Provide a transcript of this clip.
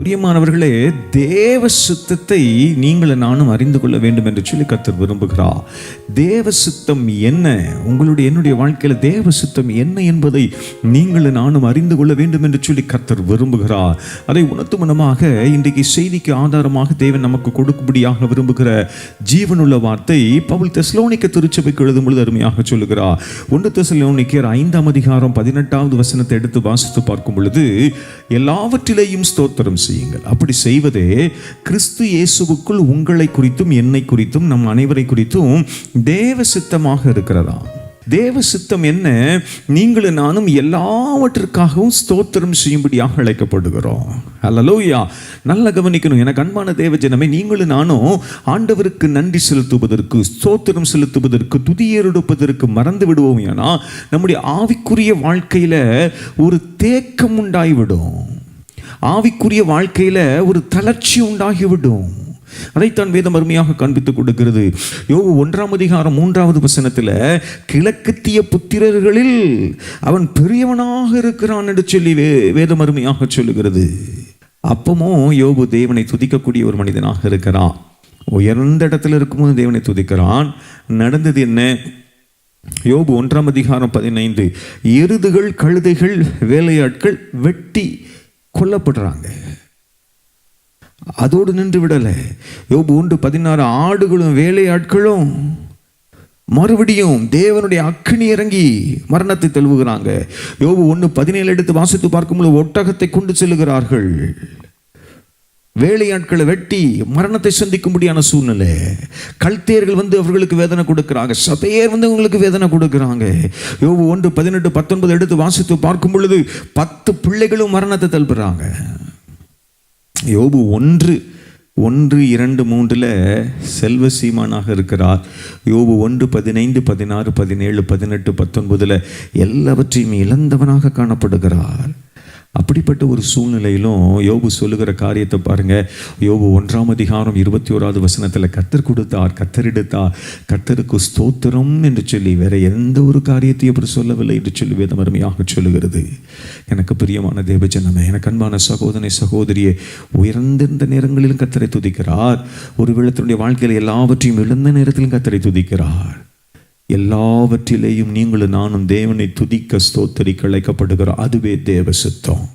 பிரியமானவர்களே தேவ சித்தத்தை நீங்கள் நானும் அறிந்து கொள்ள வேண்டும் என்று சொல்லி கத்தர் விரும்புகிறார். தேவ சித்தம் என்ன? உங்களுடைய என்னுடைய வாழ்க்கையில் தேவ சித்தம் என்ன என்பதை நீங்கள் நானும் அறிந்து கொள்ள வேண்டும் என்று சொல்லி கத்தர் விரும்புகிறார். அதை உணர்த்து மனமாக இன்றைக்கு செய்திக்கு ஆதாரமாக தேவன் நமக்கு கொடுக்கும்படியாக விரும்புகிற ஜீவனுள்ள வார்த்தை பவுல் தெஸ்லோனிக்க திருச்சபைக்கு எழுதும் பொழுது அருமையாக சொல்லுகிறார். ஒன்று தெஸ்லோனிக்கர் ஐந்தாம் அதிகாரம் பதினெட்டாவது வசனத்தை எடுத்து வாசித்து பார்க்கும் பொழுது எல்லாவற்றிலேயும் ஸ்தோத்திரம் செய்யுங்கள். அப்படி செய்வதே கிறிஸ்து இயேசுவுக்குள் உங்களை குறித்தும் என்னை குறித்தும் நம் அனைவரை குறித்தும் தேவ சித்தமாக இருக்கிறதா? தேவ சித்தம் என்ன? நீங்களும் நானும் எல்லாவற்றிற்காகவும் ஸ்தோத்திரம் செய்யும்படியாக அழைக்கப்படுகிறோம். அல்லலோயா நல்ல கவனிக்கணும். எனக்கு அன்பான தேவ ஜனமே நீங்களும் நானும் ஆண்டவருக்கு நன்றி செலுத்துவதற்கு ஸ்தோத்திரம் செலுத்துவதற்கு துதியெடுப்பதற்கு மறந்து விடுவோம். ஏன்னா நம்முடைய ஆவிக்குரிய வாழ்க்கையில ஒரு தேக்கம் உண்டாகிவிடும் ஆவிக்குரிய வாழ்க்கையில் ஒரு தளர்ச்சி உண்டாகிவிடும். அதைத்தான் வேதம் அருமையாக காண்பித்துக் கொடுக்கிறது. யோகு ஒன்றாம் அதிகாரம் மூன்றாவது வசனத்தில் கிழக்கத்திய புத்திரர்களில் அவன் பெரியவனாக இருக்கிறான் என்று சொல்லி வே வேதம் அருமையாக சொல்லுகிறது. அப்பமும் யோபு தேவனை துதிக்கக்கூடிய ஒரு மனிதனாக இருக்கிறான். உயர்ந்த இடத்துல இருக்கும்போது தேவனை துதிக்கிறான். நடந்தது என்ன? யோபு ஒன்றாம் அதிகாரம் பதினைந்து எருதுகள் கழுதைகள் வேலையாட்கள் வெட்டி கொல்லப்படுறாங்க. அதோடு நின்று விடலை. யோபு ஒன்று பதினாறு ஆடுகளும் வேலையாட்களும் மறுபடியும் தேவனுடைய அக்கினி இறங்கி மரணத்தை தழுவுகிறாங்க. யோபு ஒன்று பதினேழு எடுத்து வாசித்து பார்க்கும்போது ஒட்டகத்தை கொண்டு செல்லுகிறார்கள். வேலையாட்களை வெட்டி மரணத்தை சந்திக்கும்படியான சூழ்நிலை. கல்தேர்கள் வந்து அவர்களுக்கு வேதனை கொடுக்குறாங்க. சபையர் வந்து உங்களுக்கு வேதனை கொடுக்குறாங்க. யோபு ஒன்று பதினெட்டு பத்தொன்பது எடுத்து வாசித்து பார்க்கும் பொழுது பத்து பிள்ளைகளும் மரணத்தை தள்ளுறாங்க. யோபு ஒன்று ஒன்று இரண்டு மூன்றில் செல்வ சீமானாக இருக்கிறார். யோபு ஒன்று பதினைந்து பதினாறு பதினேழு பதினெட்டு பத்தொன்பதில் எல்லாவற்றையும் இழந்தவனாக காணப்படுகிறார். அப்படிப்பட்ட ஒரு சூழ்நிலையிலும் யோபு சொல்லுகிற காரியத்தை பாருங்க. யோபு ஒன்றாம் அதிகாரம் இருபத்தி ஓராவது வசனத்தில் கத்தர் கொடுத்தார் கத்தரெடுத்தார் கத்தருக்கு ஸ்தோத்திரம் என்று சொல்லி வேற எந்த ஒரு காரியத்தையும் அப்படி சொல்லவில்லை என்று சொல்லி வேதம் அருமையாக சொல்லுகிறது. எனக்கு பிரியமான தேவஜனமே எனக்கு அன்பான சகோதரி சகோதரியே உயர்ந்திருந்த நேரங்களிலும் கத்தரை துதிக்கிறார். ஒரு தன்னுடைய வாழ்க்கையில் எல்லாவற்றையும் இழந்த நேரத்திலும் கத்தரை துதிக்கிறார். எல்லாவற்றிலேயும் நீங்களும் நானும் தேவனை துதிக்க ஸ்தோத்தரிக்க அழைக்கப்படுகிறோம் அதுவே தேவ சித்தம்.